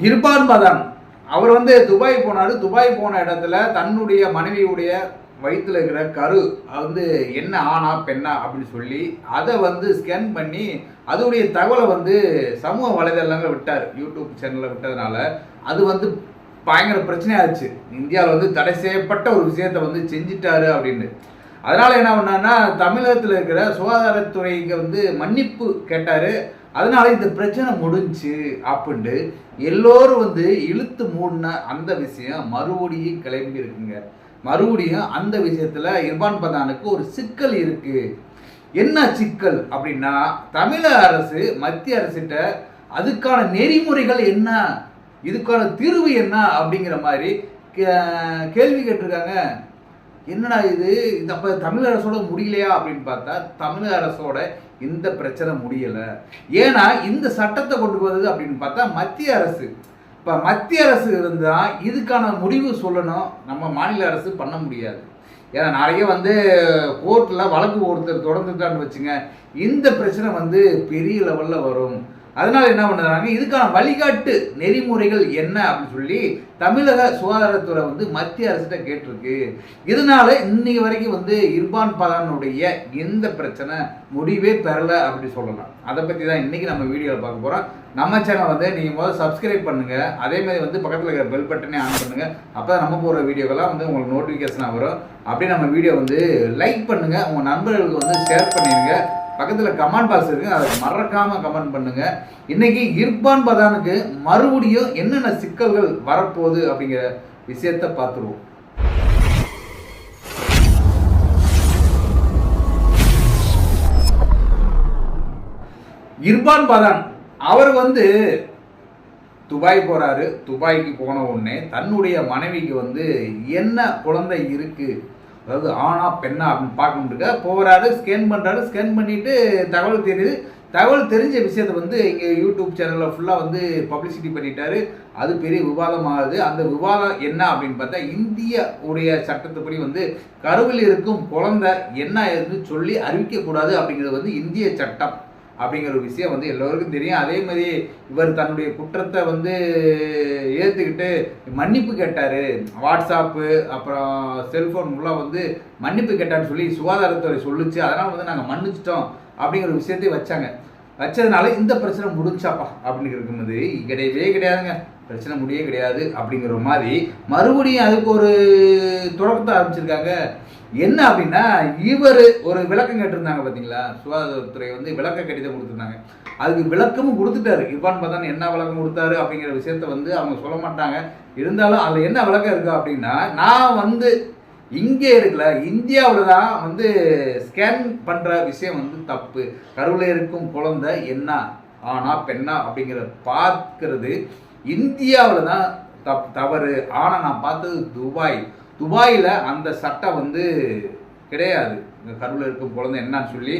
இருப்பார் மதன் அவர் வந்து துபாய் போனார். துபாய் போன இடத்துல தன்னுடைய மனைவியுடைய வயிற்றில் இருக்கிற கரு அது வந்து என்ன ஆனா பெண்ணா அப்படின்னு சொல்லி அதை வந்து ஸ்கேன் பண்ணி அதோடைய தகவலை வந்து சமூக வலைதளங்களில் விட்டார். யூடியூப் சேனலில் விட்டதுனால அது வந்து பயங்கர பிரச்சனையாச்சு. இந்தியாவில் வந்து தடை செய்யப்பட்ட ஒரு விஷயத்தை வந்து செஞ்சிட்டாரு அப்படின்னு. அதனால என்ன பண்ணான்னா தமிழகத்தில் இருக்கிற சுகாதாரத்துறைக்கு வந்து மன்னிப்பு கேட்டார். அதனால இந்த பிரச்சனை முடிஞ்சு அப்படின்ட்டு எல்லோரும் வந்து இழுத்து மூடின அந்த விஷயம் மறுபடியும் கிளம்பி இருக்குங்க. மறுபடியும் அந்த விஷயத்துல இர்பான் பதானுக்கு ஒரு சிக்கல் இருக்கு. என்ன சிக்கல் அப்படின்னா தமிழக அரசு மத்திய அரசிட்ட அதுக்கான நெறிமுறைகள் என்ன? இதுக்கான தீர்வு என்ன? அப்படிங்கிற மாதிரி கே- கேள்வி கேட்டிருக்காங்க. என்னடா இது? இந்த அப்போ தமிழக அரசோட முடியலையா அப்படின்னு பார்த்தா தமிழக அரசோட இந்த பிரச்சனை முடியலை. ஏன்னா இந்த சட்டத்தை கொண்டு வந்தது அப்படின்னு பார்த்தா மத்திய அரசு. இப்போ மத்திய அரசு இருந்தால் இதுக்கான முடிவு சொல்லணும். நம்ம மாநில அரசு பண்ண முடியாது. ஏன்னா நிறைய வந்து கோர்ட்டில் வழக்கு ஒருத்தர் தொடர்ந்துட்டான்னு வச்சுங்க இந்த பிரச்சனை வந்து பெரிய லெவலில் வரும். அதனால என்ன பண்ணுறாங்க? இதுக்கான வழிகாட்டு நெறிமுறைகள் என்ன அப்படின்னு சொல்லி தமிழக சுகாதாரத்துறை வந்து மத்திய அரசிட்ட கேட்டிருக்கு. இதனால இன்னைக்கு வரைக்கும் வந்து இர்பான் பலனுடைய எந்த பிரச்சனை முடிவே பெறலை அப்படி சொல்லலாம். அதை பற்றி தான் இன்றைக்கி நம்ம வீடியோவில் பார்க்க போகிறோம் நம்ம சேனல் வந்து நீங்கள் முதல்ல சப்ஸ்கிரைப் பண்ணுங்கள் அதேமாதிரி வந்து பக்கத்தில் இருக்கிற பெல் பட்டனே ஆன் பண்ணுங்கள் அப்போ தான் நம்ம போகிற வீடியோக்கெல்லாம் வந்து உங்களுக்கு நோட்டிஃபிகேஷனாக வரும். அப்படியே நம்ம வீடியோ வந்து லைக் பண்ணுங்கள் உங்கள் நண்பர்களுக்கு வந்து ஷேர் பண்ணிடுங்க. பக்கத்தில் கமெண்ட் பாக்ஸ் இருக்கு. அதை மறக்காம கமெண்ட் பண்ணுங்க. இன்னைக்கு இர்பான் பதானுக்கு மறுபடியும் என்னென்ன சிக்கல்கள் வரப்போகுது அப்படிங்கிற விஷயத்த பார்த்துருவோம். இர்பான் பதான் அவர் வந்து துபாய் போறாரு. துபாய்க்கு போன உடனே தன்னுடைய மனைவிக்கு வந்து என்ன குழந்தை இருக்கு? அதாவது ஆனா பெண்ணா அப்படின்னு பார்க்கணுட்டுக்க போகிறாரு ஸ்கேன் பண்ணுறாரு ஸ்கேன் பண்ணிட்டு தகவல் தெரியுது. தகவல் தெரிஞ்ச விஷயத்தை வந்து இங்கே யூடியூப் சேனலில் ஃபுல்லாக வந்து பப்ளிசிட்டி பண்ணிட்டாரு. அது பெரிய விவாதமாகுது. அந்த விவாதம் என்ன அப்படின்னு பார்த்தா இந்திய உடைய சட்டத்துப்படி வந்து கருவில் இருக்கும் குழந்தை என்ன என்று சொல்லி அறிவிக்கக்கூடாது அப்படிங்கிறது வந்து இந்திய சட்டம். அப்படிங்கிற ஒரு விஷயம் வந்து எல்லோருக்கும் தெரியும். அதே மாதிரி இவர் தன்னுடைய குற்றத்தை வந்து ஏற்றுக்கிட்டு மன்னிப்பு கேட்டார். வாட்ஸ்அப்பு அப்புறம் செல்ஃபோன் மூலம் வந்து மன்னிப்பு கேட்டான்னு சொல்லி சுகாதாரத்துறை சொல்லுச்சு. அதனால் வந்து நாங்கள் மன்னிச்சிட்டோம் அப்படிங்கிற விஷயத்தையும் வச்சாங்க. வச்சதுனால இந்த பிரச்சனை முடிஞ்சாப்பா? அப்படின்னு இருக்கும்போது கிடையவே கிடையாதுங்க. பிரச்சனை முடியே கிடையாது அப்படிங்கிற மாதிரி மறுபடியும் அதுக்கு ஒரு தொடக்கத்தை ஆரம்பிச்சிருக்காங்க. என்ன அப்படின்னா இவர் ஒரு விளக்கம் கேட்டிருந்தாங்க பார்த்தீங்களா சுகாதாரத்துறை வந்து விளக்க கடிதம் கொடுத்துருந்தாங்க. அதுக்கு விளக்கமும் கொடுத்துட்டாரு. இவான் பார்த்தா என்ன விளக்கம் கொடுத்தாரு அப்படிங்கிற விஷயத்த வந்து அவங்க சொல்ல மாட்டாங்க. இருந்தாலும் அதில் என்ன விளக்கம் இருக்கு அப்படின்னா நான் வந்து இங்கே இருக்கல இந்தியாவில் தான் வந்து ஸ்கேன் பண்ணுற விஷயம் வந்து தப்பு. கருவில் இருக்கும் குழந்தை என்ன? ஆனா பெண்ணா? அப்படிங்கிறத பார்க்கறது இந்தியாவில் தான் தப் தவறு. ஆனால் நான் பார்த்தது துபாய். துபாயில் அந்த சட்டம் வந்து கிடையாது. இந்த கருவில் இருக்கும் குழந்தை என்னன்னு சொல்லி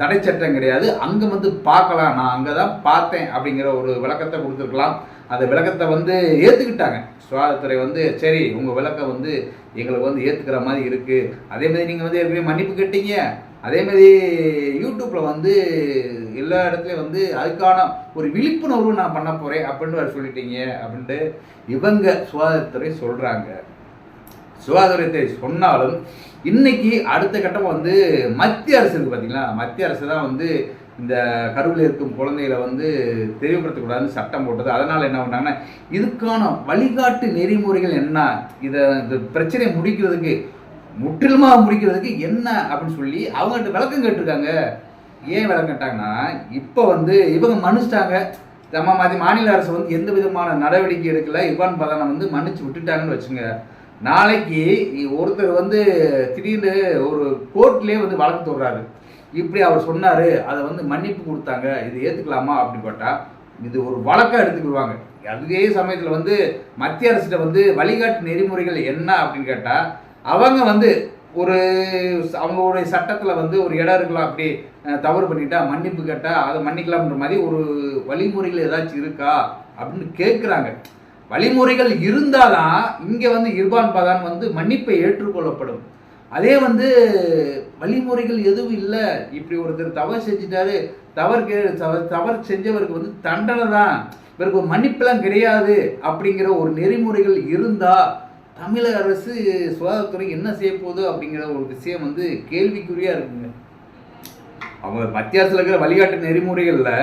தடை சட்டம் கிடையாது. அங்கே வந்து பார்க்கலாம். நான் அங்கே தான் பார்த்தேன் அப்படிங்கிற ஒரு விளக்கத்தை கொடுத்துருக்கலாம். அந்த விளக்கத்தை வந்து ஏற்றுக்கிட்டாங்க சுகாதாரத்துறை வந்து சரி உங்கள் விளக்கம் வந்து எங்களுக்கு வந்து ஏற்றுக்கிற மாதிரி இருக்குது அதே மாதிரி நீங்கள் வந்து ஏற்கனவே மன்னிப்பு கேட்டீங்க. அதேமாதிரி யூடியூப்பில் வந்து எல்லா இடத்துலையும் வந்து அதுக்கான ஒரு விழிப்புணர்வு நான் பண்ண போகிறேன் அப்படின்னு வேறு சொல்லிட்டீங்க அப்படின்ட்டு இவங்க சுகாதாரத்துறை சொல்கிறாங்க சுகாதாரத்தை சொன்னாலும் இன்னைக்கு அடுத்த கட்டம் வந்து மத்திய அரசு பார்த்தீங்களா மத்திய அரசு தான் வந்து இந்த கருவில் இருக்கும் குழந்தைகளை வந்து தெளிவுபடுத்தக்கூடாதுன்னு சட்டம் போட்டது. அதனால் என்ன பண்ணாங்கன்னா இதுக்கான வழிகாட்டு நெறிமுறைகள் என்ன? இதை இந்த பிரச்சனையை முடிக்கிறதுக்கு முற்றிலுமாக முடிக்கிறதுக்கு என்ன அப்படின்னு சொல்லி அவங்கள்ட்ட விளக்கம் கேட்டிருக்காங்க. ஏன் விளக்கம் கேட்டாங்கன்னா இப்போ வந்து இவங்க மன்னிச்சிட்டாங்க. நம்ம மாதிரி மாநில அரசு வந்து எந்த விதமான நடவடிக்கை எடுக்கல. இவான் பதானை வந்து மன்னிச்சு விட்டுட்டாங்கன்னு வச்சுங்க. நாளைக்கு ஒருத்தர் வந்து திடீர்னு ஒரு கோர்ட்லேயே வந்து வழக்கு தொடுறாரு. இப்படி அவர் சொன்னார் அதை வந்து மன்னிப்பு கொடுத்தாங்க இது ஏற்றுக்கலாமா அப்படின்னு இது ஒரு வழக்காக எடுத்துக்கிடுவாங்க அதே சமயத்தில் வந்து மத்திய அரசிட்ட வந்து வழிகாட்டு நெறிமுறைகள் என்ன அப்படின்னு கேட்டால் அவங்க வந்து ஒரு அவங்களுடைய சட்டத்தில் வந்து ஒரு இடம் இருக்கலாம் அப்படி தவறு பண்ணிட்டா மன்னிப்பு கேட்டால் அதை மன்னிக்கலாம்ன்ற மாதிரி ஒரு வழிமுறைகள் ஏதாச்சும் இருக்கா அப்படின்னு கேட்குறாங்க வழிமுறைகள் இருந்தால் தான் இங்கே வந்து இர்பான் பதான் வந்து மன்னிப்பை ஏற்றுக்கொள்ளப்படும். அதே வந்து வழிமுறைகள் எதுவும் இல்லை. இப்படி ஒருத்தர் தவறு செஞ்சுட்டாரு. தவறு கே தவறு தவறு செஞ்சவருக்கு வந்து தண்டனை தான். இவருக்கு ஒரு மன்னிப்பெல்லாம் கிடையாது அப்படிங்கிற ஒரு நெறிமுறைகள் இருந்தால் தமிழக அரசு சுகாதாரத்துறை என்ன செய்ய போகுது அப்படிங்கிற ஒரு விஷயம் வந்து கேள்விக்குறியாக இருக்குங்க. அவங்க மத்திய அரசில் இருக்கிற வழிகாட்டு நெறிமுறைகளில்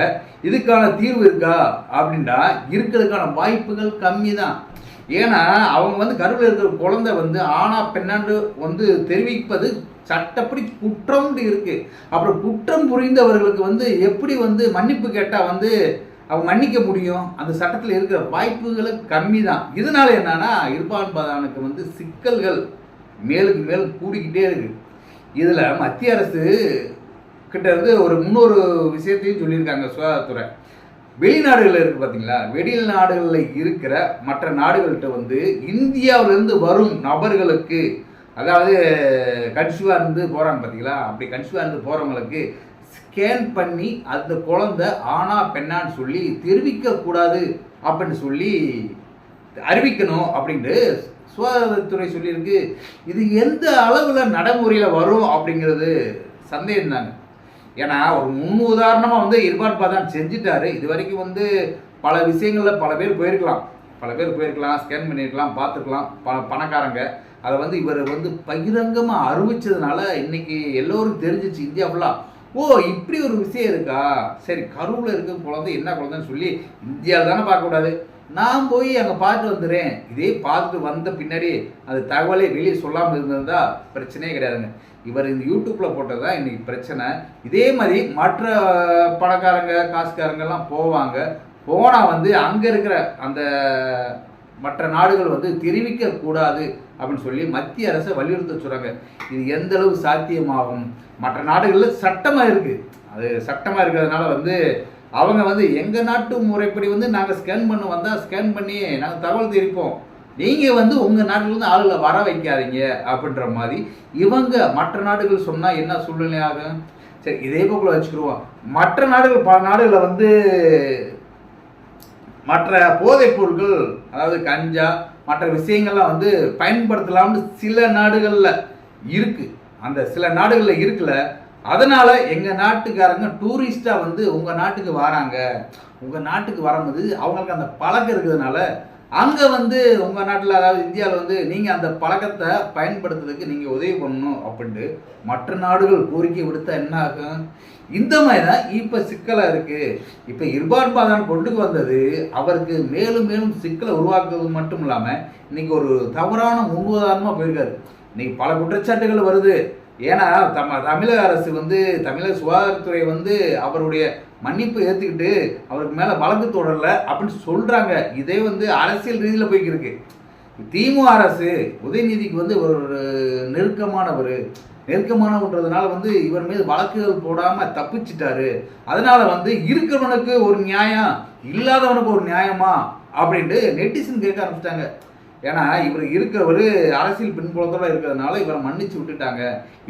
இதுக்கான தீர்வு இருக்கா அப்படின்னா இருக்கிறதுக்கான வாய்ப்புகள் கம்மி தான் ஏன்னா அவங்க வந்து கருவில் இருக்கிற குழந்தை வந்து ஆனா பெண்ணாண்டு வந்து தெரிவிப்பது சட்டப்படி குற்றம்னு இருக்கு. அப்புறம் குற்றம் புரிந்தவர்களுக்கு வந்து எப்படி வந்து மன்னிப்பு கேட்டால் வந்து அவங்க மன்னிக்க முடியும்? அந்த சட்டத்தில் இருக்கிற வாய்ப்புகளும் கம்மி தான் இதனால என்னன்னா இருபான்பாதானுக்கு வந்து சிக்கல்கள் மேலுக்கு மேல் கூடிக்கிட்டே இருக்கு. இதில் மத்திய அரசு கிட்ட இருந்து ஒரு முன்னொரு விஷயத்தையும் சொல்லியிருக்காங்க சுகாதாரத்துறை. வெளிநாடுகளில் இருக்கு பார்த்தீங்களா வெளிநாடுகளில் இருக்கிற மற்ற நாடுகள்கிட்ட வந்து இந்தியாவிலேருந்து வரும் நபர்களுக்கு அதாவது கன்சியூவாக இருந்து போகிறாங்க பார்த்தீங்களா அப்படி கன்சியூவாக இருந்து போகிறவங்களுக்கு ஸ்கேன் பண்ணி அந்த குழந்தை ஆனா பெண்ணான்னு சொல்லி தெரிவிக்கக்கூடாது அப்படின்னு சொல்லி அறிவிக்கணும் அப்படின்ட்டு சுகாதாரத்துறை சொல்லியிருக்கு. இது எந்த அளவில் நடைமுறையில் வரும் அப்படிங்கிறது சந்தேகம் தாங்க. ஏன்னா ஒரு முன் உதாரணமாக வந்து இர்பான் பதான் செஞ்சுட்டாரு. இது வரைக்கும் வந்து பல விஷயங்களில் பல பேர் போயிருக்கலாம். பல பேர் போயிருக்கலாம் ஸ்கேன் பண்ணியிருக்கலாம் பார்த்துருக்கலாம் ப பணக்காரங்க. அதை வந்து இவர் வந்து பகிரங்கமாக அறிவிச்சதுனால இன்னைக்கு எல்லோரும் தெரிஞ்சிச்சு இந்தியா ஃபுல்லாக ஓ இப்படி ஒரு விஷயம் இருக்கா? சரி கருவில் இருக்க குழந்தை என்ன குழந்தைன்னு சொல்லி இந்தியாவில் தானே பார்க்கக்கூடாது. நான் போய் அங்கே பார்த்து வந்துடுறேன். இதே பார்த்துட்டு வந்த பின்னாடி அந்த தகவலை வெளியே சொல்லாமல் இருந்திருந்தா பிரச்சனையே கிடையாதுங்க. இவர் இந்த யூடியூப்பில் போட்டது தான் இன்றைக்கி பிரச்சனை. இதே மாதிரி மற்ற பணக்காரங்க காசுக்காரங்கெல்லாம் போவாங்க. போனால் வந்து அங்கே இருக்கிற அந்த மற்ற நாடுகள் வந்து தெரிவிக்க கூடாது அப்படின்னு சொல்லி மத்திய அரசை வலியுறுத்த சொல்கிறாங்க இது எந்த அளவு சாத்தியமாகும்? மற்ற நாடுகளில் சட்டமாக இருக்குது அது சட்டமாக இருக்கிறதுனால வந்து அவங்க வந்து எங்கள் நாட்டு முறைப்படி வந்து நாங்கள் ஸ்கேன் பண்ண வந்தால் ஸ்கேன் பண்ணி நாங்கள் தகவல் தெரிவிப்போம். நீங்கள் வந்து உங்கள் நாட்டிலேருந்து ஆளுகளை வர வைக்காதீங்க அப்படின்ற மாதிரி இவங்க மற்ற நாடுகள் சொன்னால் என்ன சூழ்நிலை ஆகும்? சரி இதே போக்குள்ள வச்சுக்கிடுவோம். மற்ற நாடுகள் பல நாடுகளில் வந்து மற்ற போதைப் பொருட்கள் அதாவது கஞ்சா மற்ற விஷயங்கள்லாம் வந்து பயன்படுத்தலாம்னு சில நாடுகளில் இருக்குது அந்த சில நாடுகளில் இருக்குல்ல அதனால் எங்கள் நாட்டுக்காரங்க டூரிஸ்ட்டாக வந்து உங்கள் நாட்டுக்கு வராங்க. உங்கள் நாட்டுக்கு வரும்போது அவங்களுக்கு அந்த பழக்கம் இருக்கிறதுனால அங்கே வந்து உங்கள் நாட்டில் அதாவது இந்தியாவில் வந்து நீங்கள் அந்த பழக்கத்தை பயன்படுத்துறதுக்கு நீங்கள் உதவி பண்ணணும் அப்படின்ட்டு மற்ற நாடுகள் கோரிக்கை விடுத்தா என்ன ஆகும்? இந்த மாதிரி தான் இப்போ சிக்கலாக இருக்குது இப்போ இர்பான் பாதான் கொண்டுக்கு வந்தது அவருக்கு மேலும் மேலும் சிக்கலை உருவாக்குறது மட்டும் இல்லாமல் இன்றைக்கி ஒரு தவறான முன்னுதாரணமாக போயிருக்காரு. இன்றைக்கி பல குற்றச்சாட்டுகள் வருது. ஏன்னா தம தமிழக அரசு வந்து தமிழக சுகாதாரத்துறை வந்து அவருடைய மன்னிப்பு ஏற்றுக்கிட்டு அவருக்கு மேலே வழக்கு தொடரல அப்படின்னு சொல்கிறாங்க இதே வந்து அரசியல் ரீதியில் போய்க்கிருக்கு திமுக அரசு உதயநிதிக்கு வந்து ஒரு நெருக்கமானவர். நெருக்கமானவன்றதுனால வந்து இவர் மீது வழக்குகள் போடாமல் தப்பிச்சிட்டாரு. அதனால் வந்து இருக்கிறவனுக்கு ஒரு நியாயம் இல்லாதவனுக்கு ஒரு நியாயமா? அப்படின்ட்டு நெட்டிசன் கேட்க ஆரம்பிச்சிட்டாங்க. ஏன்னா இவர் இருக்கிறவர் அரசியல் பின்புலத்தோட இருக்கிறதுனால இவரை மன்னிச்சு விட்டுட்டாங்க.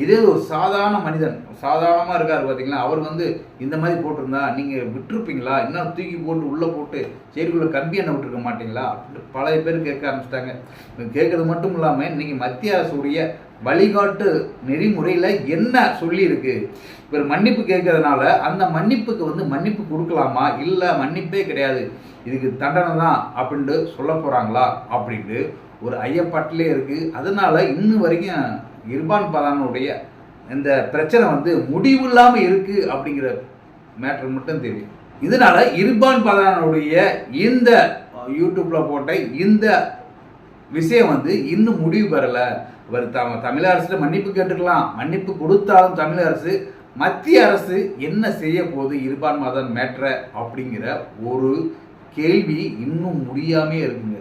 இதே ஒரு சாதாரண மனிதன் சாதாரணமாக இருக்கார் பார்த்தீங்களா அவர் வந்து இந்த மாதிரி போட்டிருந்தா நீங்கள் விட்டுருப்பீங்களா? இன்னும் தூக்கி போட்டு உள்ளே போட்டு செயற்குள்ள கம்பி எண்ணெய் விட்டுருக்க மாட்டீங்களா? அப்படின்ட்டு பல பேர் கேட்க ஆரம்பிச்சிட்டாங்க. கேட்கறது மட்டும் இல்லாமல் இன்னைக்கு மத்திய அரசுடைய வழிகாட்டு நெறிமுறையில் என்ன சொல்லியிருக்கு? இவர் மன்னிப்பு கேட்கறதுனால அந்த மன்னிப்புக்கு வந்து மன்னிப்பு கொடுக்கலாமா? இல்லை மன்னிப்பே கிடையாது. இதுக்கு தண்டனை தான் அப்படின்ட்டு சொல்ல போகிறாங்களா அப்படின்ட்டு ஒரு ஐயப்பாட்டிலே இருக்குது அதனால இன்னும் வரைக்கும் இர்பான் பதானுடைய இந்த பிரச்சனை வந்து முடிவு இல்லாமல் இருக்குது அப்படிங்கிற மேட்ரு மட்டும் தெரியும். இதனால இர்பான் பதானுடைய இந்த யூடியூப்பில் போட்ட இந்த விஷயம் வந்து இன்னும் முடிவு பெறலை. இவர் த தமிழக அரசு மன்னிப்பு கேட்டுக்கலாம். மன்னிப்பு கொடுத்தாலும் தமிழக அரசு மத்திய அரசு என்ன செய்ய போகுது இர்பான் மதன் மேட்ர அப்படிங்கிற ஒரு கேள்வி இன்னும் முடியாமே இருக்குங்க.